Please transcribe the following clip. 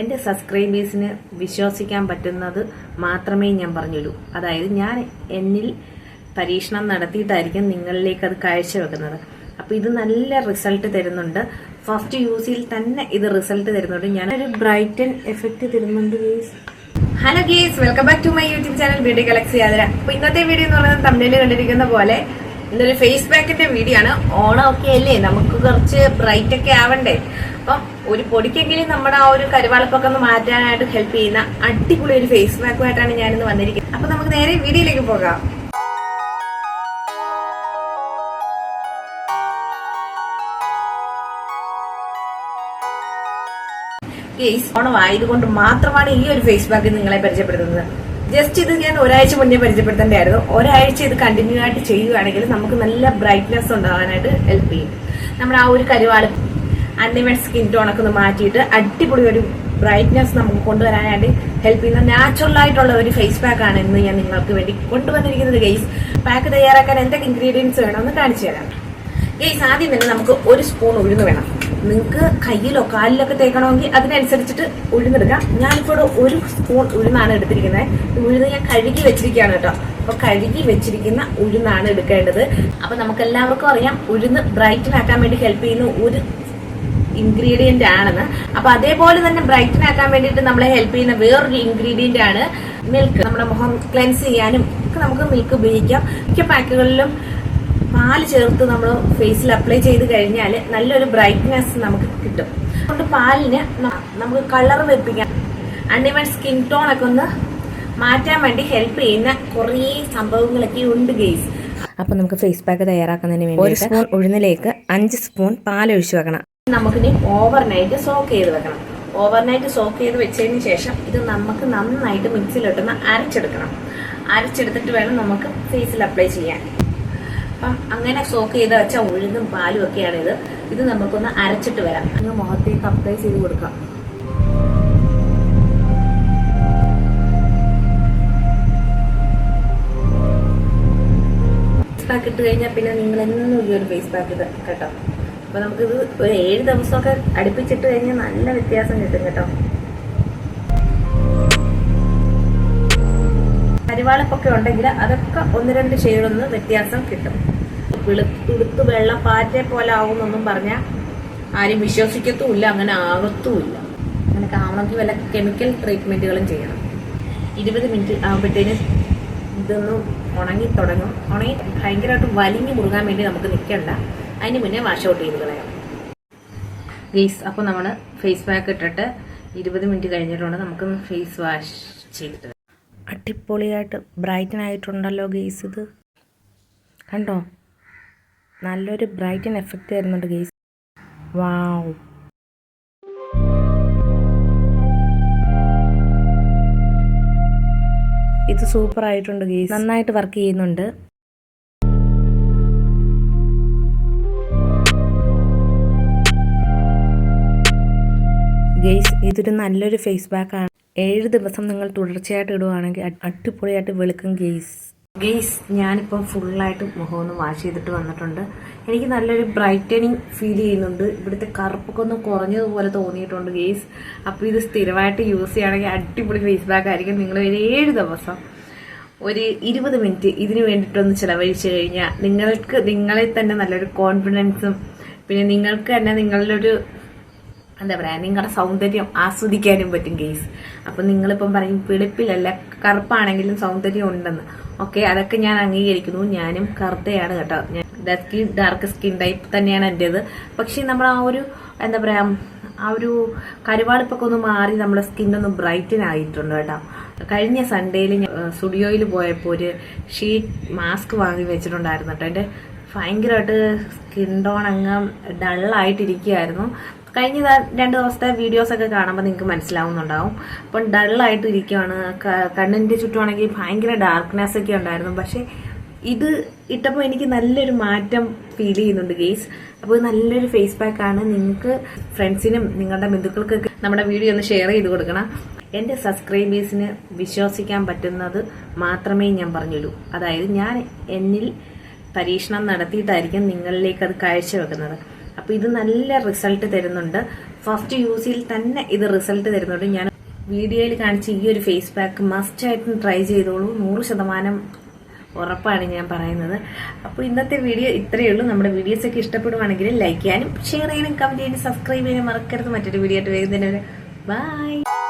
എന്റെ സബ്സ്ക്രൈബേഴ്സിന് വിശ്വസിക്കാൻ പറ്റുന്നത് മാത്രമേ ഞാൻ പറഞ്ഞുള്ളൂ. അതായത് ഞാൻ എന്നിൽ പരീക്ഷണം നടത്തിയിട്ടായിരിക്കും നിങ്ങളിലേക്ക് അത് കാഴ്ചവെക്കുന്നത്. അപ്പോൾ ഇത് നല്ല റിസൾട്ട് തരുന്നുണ്ട്. ഫസ്റ്റ് യൂസിൽ തന്നെ ഇത് റിസൾട്ട് തരുന്നുണ്ട്. ഞാനൊരു ബ്രൈറ്റൻ എഫക്റ്റ് തരുന്നുണ്ട് hello guys welcome back to my YouTube channel beauty galaxy Athira അപ്പോൾ ഇന്നത്തെ വീഡിയോ എന്ന് പറയുന്നത് തമിഴിൽ കണ്ടിരിക്കുന്ന പോലെ ഇന്നൊരു ഫേസ് പാക്കിന്റെ വീഡിയോ ആണ്. ഓണം ഒക്കെ അല്ലേ നമുക്ക് കുറച്ച് ബ്രൈറ്റ് ഒക്കെ ആവണ്ടേ? അപ്പം ഒരു പൊടിക്കെങ്കിലും നമ്മുടെ ആ ഒരു കരുവാളപ്പൊക്കെ ഒന്ന് മാറ്റാനായിട്ട് ഹെൽപ്പ് ചെയ്യുന്ന അടിപൊളി ഒരു ഫേസ് പാക്കുമായിട്ടാണ് ഞാനിന്ന് വന്നിരിക്കുന്നത്. അപ്പൊ നമുക്ക് നേരെ വീഡിയോയിലേക്ക് പോകാം. കേസ് ഓണമായതുകൊണ്ട് മാത്രമാണ് ഈ ഒരു ഫേസ് പാക്ക് നിങ്ങളെ പരിചയപ്പെടുത്തുന്നത്. ജസ്റ്റ് ഇത് ഞാൻ ഒരാഴ്ച മുന്നേ പരിചയപ്പെടുത്തേണ്ടായിരുന്നു ഒരാഴ്ച ഇത് കണ്ടിന്യൂ ആയിട്ട് ചെയ്യുകയാണെങ്കിൽ നമുക്ക് നല്ല ബ്രൈറ്റ്നെസ് ഉണ്ടാകാനായിട്ട് ഹെൽപ്പ് ചെയ്യും. നമ്മുടെ ആ ഒരു കരുവാട് അൺഇവൻ സ്കിൻ ടോണൊക്കെ ഒന്ന് മാറ്റിയിട്ട് അടിപൊളി ഒരു ബ്രൈറ്റ്നെസ് നമുക്ക് കൊണ്ടുവരാനായിട്ട് ഹെൽപ്പ് ചെയ്യുന്ന നാച്ചുറൽ ആയിട്ടുള്ള ഒരു ഫേസ് പാക്ക് ആണ് ഇന്ന് ഞാൻ നിങ്ങൾക്ക് വേണ്ടി കൊണ്ടുവന്നിരിക്കുന്നത് ഗെയ്സ് പാക്ക് തയ്യാറാക്കാൻ എന്തൊക്കെ ഇൻഗ്രീഡിയൻസ് വേണമെന്ന് കാണിച്ചു തരാം. ഗെയ്സ് ആദ്യം തന്നെ നമുക്ക് ഒരു സ്പൂൺ ഉഴുന്ന് വേണം. നിങ്ങൾക്ക് കയ്യിലോ കാലിലൊക്കെ തേക്കണമെങ്കിൽ അതിനനുസരിച്ചിട്ട് ഉഴുന്നെടുക്കാം ഞാനിപ്പോൾ ഒരു സ്പൂൺ ഉഴുന്നാണ് എടുത്തിരിക്കുന്നത്. ഉഴുന്ന് ഞാൻ കഴുകി വെച്ചിരിക്കുകയാണ് കേട്ടോ. അപ്പൊ കഴുകി വെച്ചിരിക്കുന്ന ഉഴുന്നാണ് എടുക്കേണ്ടത്. അപ്പൊ നമുക്ക് എല്ലാവർക്കും അറിയാം ഉഴുന്ന് ബ്രൈറ്റൻ ആക്കാൻ വേണ്ടി ഹെൽപ്പ് ചെയ്യുന്ന ഒരു ഇൻഗ്രീഡിയന്റ് ആണെന്ന്. അപ്പൊ അതേപോലെ തന്നെ ബ്രൈറ്റൻ ആക്കാൻ വേണ്ടിയിട്ട് നമ്മളെ ഹെൽപ്പ് ചെയ്യുന്ന വേറൊരു ഇൻഗ്രീഡിയന്റ് ആണ് മിൽക്ക് നമ്മുടെ മുഖം ക്ലെൻസ് ചെയ്യാനും ഒക്കെ നമുക്ക് മിൽക്ക് ഉപയോഗിക്കാം. മിക്ക പാക്കുകളിലും പാൽ ചേർത്ത് നമ്മൾ ഫേസിൽ അപ്ലൈ ചെയ്ത് കഴിഞ്ഞാൽ നല്ലൊരു ബ്രൈറ്റ്നെസ് നമുക്ക് കിട്ടും. അതുകൊണ്ട് പാലിന് നമുക്ക് കളർ വെപ്പിക്കാം. അൺഇവൻ സ്കിൻ ടോൺ ഒക്കെ ഒന്ന് മാറ്റാൻ വേണ്ടി ഹെൽപ്പ് ചെയ്യുന്ന കുറേ സംഭവങ്ങളൊക്കെ ഉണ്ട് ഗെയ്സ് അപ്പോൾ നമുക്ക് ഫേസ് പാക്ക് തയ്യാറാക്കുന്നതിന് വേണ്ടി ഒരു സ്പൂൺ ഉഴുന്നിലേക്ക് അഞ്ച് സ്പൂൺ പാൽ ഒഴിച്ചു വെക്കണം. നമുക്കിനി ഓവർനൈറ്റ് സോക്ക് ചെയ്ത് വെക്കണം. ഓവർനൈറ്റ് സോക്ക് ചെയ്ത് വെച്ചതിന് ശേഷം ഇത് നമുക്ക് നന്നായിട്ട് മിക്സിയിലിട്ടൊന്ന് അരച്ചെടുക്കണം. അരച്ചെടുത്തിട്ട് വേണം നമുക്ക് ഫേസിൽ അപ്ലൈ ചെയ്യാൻ. അപ്പം അങ്ങനെ സോക്ക് ചെയ്ത് വെച്ച ഉഴുന്നും പാലും ഒക്കെയാണ് ഇത്. ഇത് നമുക്കൊന്ന് അരച്ചിട്ട് വരാം. അങ്ങ് മുഖത്തേക്ക് അപ്ലൈ ചെയ്ത് കൊടുക്കാം. ഫേസ് പാക്ക് ഇട്ട് കഴിഞ്ഞാൽ പിന്നെ നിങ്ങൾ എന്നും ഈ ഒരു ഫേസ് പാക്ക് ഇത് കേട്ടോ. അപ്പൊ നമുക്കിത് ഒരു ഏഴ് ദിവസമൊക്കെ അടുപ്പിച്ചിട്ട് കഴിഞ്ഞാൽ നല്ല വ്യത്യാസം കിട്ടും കേട്ടോ. കരിവാളപ്പൊക്കെ ഉണ്ടെങ്കിൽ അതൊക്കെ ഒന്ന് രണ്ട് ഷെയ്ഡൊന്ന് വ്യത്യാസം കിട്ടും. വെളുത്തുടുത്ത് വെള്ളം പാറ്റെ പോലെ ആവും ആവുമെന്നൊന്നും പറഞ്ഞാൽ ആരും വിശ്വസിക്കത്തുമില്ല അങ്ങനെ ആകത്തുമില്ല. അങ്ങനെ ആവണമെങ്കിൽ വല്ല കെമിക്കൽ ട്രീറ്റ്മെന്റുകളും ചെയ്യണം. ഇരുപത് മിനിറ്റ് ആകുമ്പോഴത്തേന് ഇതൊന്നും ഉണങ്ങി തുടങ്ങും. ഉണങ്ങി ഭയങ്കരമായിട്ട് വലിഞ്ഞു മുറുകാൻ വേണ്ടി നമുക്ക് നിൽക്കണ്ട. അതിന് മുന്നേ വാഷ് ഔട്ട് ചെയ്ത് കളയാം. ഗെയ്സ് അപ്പോൾ നമ്മൾ ഫേസ് പാക്ക് ഇട്ടിട്ട് ഇരുപത് മിനിറ്റ് കഴിഞ്ഞിട്ടുണ്ട്. നമുക്ക് ഫേസ് വാഷ് ചെയ്തിട്ട് അടിപൊളിയായിട്ട് ബ്രൈറ്റൻ ആയിട്ടുണ്ടല്ലോ ഗെയ്സ് ഇത്. കണ്ടോ? നല്ലൊരു ബ്രൈറ്റൻ എഫക്റ്റ് തരുന്നുണ്ട് ഗെയ്സ് വാവ് ഇത് സൂപ്പർ ആയിട്ടുണ്ട് ഗെയ്സ് നന്നായിട്ട് വർക്ക് ചെയ്യുന്നുണ്ട്. ഗെയ്സ് ഇതൊരു നല്ലൊരു ഫേസ് പാക്കാണ് ഏഴ് ദിവസം നിങ്ങൾ തുടർച്ചയായിട്ട് ഇടുവാണെങ്കിൽ അടി- അടിപൊളിയായിട്ട് വെളുക്കും ഗെയ്സ്. ഗെയ്സ് ഞാനിപ്പം ഫുള്ളായിട്ട് മുഖം ഒന്ന് വാഷ് ചെയ്തിട്ട് വന്നിട്ടുണ്ട്. എനിക്ക് നല്ലൊരു ബ്രൈറ്റനിങ് ഫീൽ ചെയ്യുന്നുണ്ട്. ഇവിടുത്തെ കറുപ്പൊക്കെ ഒന്ന് കുറഞ്ഞതുപോലെ തോന്നിയിട്ടുണ്ട് ഗെയ്സ്. അപ്പോൾ ഇത് സ്ഥിരമായിട്ട് യൂസ് ചെയ്യുകയാണെങ്കിൽ അടിപൊളി ഫേസ് പാക്ക് ആയിരിക്കും നിങ്ങൾ ഒരു ഏഴ് ദിവസം. ഒരു ഇരുപത് മിനിറ്റ് ഇതിന് വേണ്ടിയിട്ടൊന്ന് ചിലവഴിച്ചു കഴിഞ്ഞാൽ നിങ്ങൾക്ക് നിങ്ങളെ തന്നെ നല്ലൊരു കോൺഫിഡൻസും പിന്നെ നിങ്ങൾക്ക് തന്നെ നിങ്ങളുടെ ഒരു എന്താ പറയാ നിങ്ങളുടെ സൗന്ദര്യം ആസ്വദിക്കാനും പറ്റും ഗെയ്സ്. അപ്പൊ നിങ്ങളിപ്പം പറയും വെളുപ്പിലല്ല കറുപ്പാണെങ്കിലും സൗന്ദര്യം ഉണ്ടെന്ന്. ഓക്കെ അതൊക്കെ ഞാൻ അംഗീകരിക്കുന്നു. ഞാനും കറുത്തയാണ് കേട്ടോ. ഞാൻ ഡാർക്ക് സ്കിൻ ടൈപ്പ് തന്നെയാണ് എന്റെത് പക്ഷെ നമ്മൾ ആ ഒരു എന്താ പറയാ ആ ഒരു കരുവാളിപ്പൊക്കെ ഒന്ന് മാറി നമ്മുടെ സ്കിൻ ഒന്ന് ബ്രൈറ്റൻ ആയിട്ടുണ്ട് കേട്ടോ. കഴിഞ്ഞ സൺഡേയിൽ ഞാൻ സ്റ്റുഡിയോയിൽ പോയപ്പോൾ ഒരു ഷീറ്റ് മാസ്ക് വാങ്ങി വെച്ചിട്ടുണ്ടായിരുന്നു കേട്ടോ. എന്റെ ഭയങ്കരമായിട്ട് സ്കിൻ ടോൺ അങ്ങ് ഡള്ളായിട്ടിരിക്കുകയായിരുന്നു. കഴിഞ്ഞ രണ്ട് ദിവസത്തെ വീഡിയോസ് ഒക്കെ കാണുമ്പോൾ നിങ്ങൾക്ക് മനസ്സിലാവുന്നുണ്ടാവും. അപ്പം ഡള്ളായിട്ട് ഇരിക്കുവാണ് കണ്ണിന്റെ കണ്ണിന്റെ ചുറ്റുമാണെങ്കിൽ ഭയങ്കര ഡാർക്ക്നെസ് ഒക്കെ ഉണ്ടായിരുന്നു. പക്ഷേ ഇത് ഇട്ടപ്പോൾ എനിക്ക് നല്ലൊരു മാറ്റം ഫീൽ ചെയ്യുന്നുണ്ട് ഗെയ്സ് അപ്പോൾ നല്ലൊരു ഫേസ് പാക്ക് ആണ്. നിങ്ങൾക്ക് ഫ്രണ്ട്സിനും നിങ്ങളുടെ ബന്ധുക്കൾക്കൊക്കെ നമ്മുടെ വീഡിയോ ഒന്ന് ഷെയർ ചെയ്ത് കൊടുക്കണം. എന്റെ സബ്സ്ക്രൈബേഴ്സിന് വിശ്വസിക്കാൻ പറ്റുന്നത് മാത്രമേ ഞാൻ പറഞ്ഞുള്ളൂ. അതായത് ഞാൻ എന്നിൽ പരീക്ഷണം നടത്തിയിട്ടായിരിക്കും നിങ്ങളിലേക്ക് അത് കാഴ്ചവെക്കുന്നത്. അപ്പോൾ ഇത് നല്ല റിസൾട്ട് തരുന്നുണ്ട്. ഫസ്റ്റ് യൂസിൽ തന്നെ ഇത് റിസൾട്ട് തരുന്നുണ്ട്. ഞാൻ വീഡിയോയിൽ കാണിച്ച ഈ ഒരു ഫേസ് പാക്ക് മസ്റ്റ് ആയിട്ടും ട്രൈ ചെയ്തോളൂ. നൂറ് ശതമാനം ഉറപ്പാണ് ഞാൻ പറയുന്നത്. അപ്പോൾ ഇന്നത്തെ വീഡിയോ ഇത്രയേ ഉള്ളൂ. നമ്മുടെ വീഡിയോസ് ഒക്കെ ഇഷ്ടപ്പെടുവാണെങ്കിൽ ലൈക്ക് ചെയ്യാനും ഷെയർ ചെയ്യാനും കമന്റ് ചെയ്യാനും സബ്സ്ക്രൈബ് ചെയ്യാനും മറക്കരുത്. മറ്റൊരു വീഡിയോ ആയിട്ട് വേഗം തന്നെ ബൈ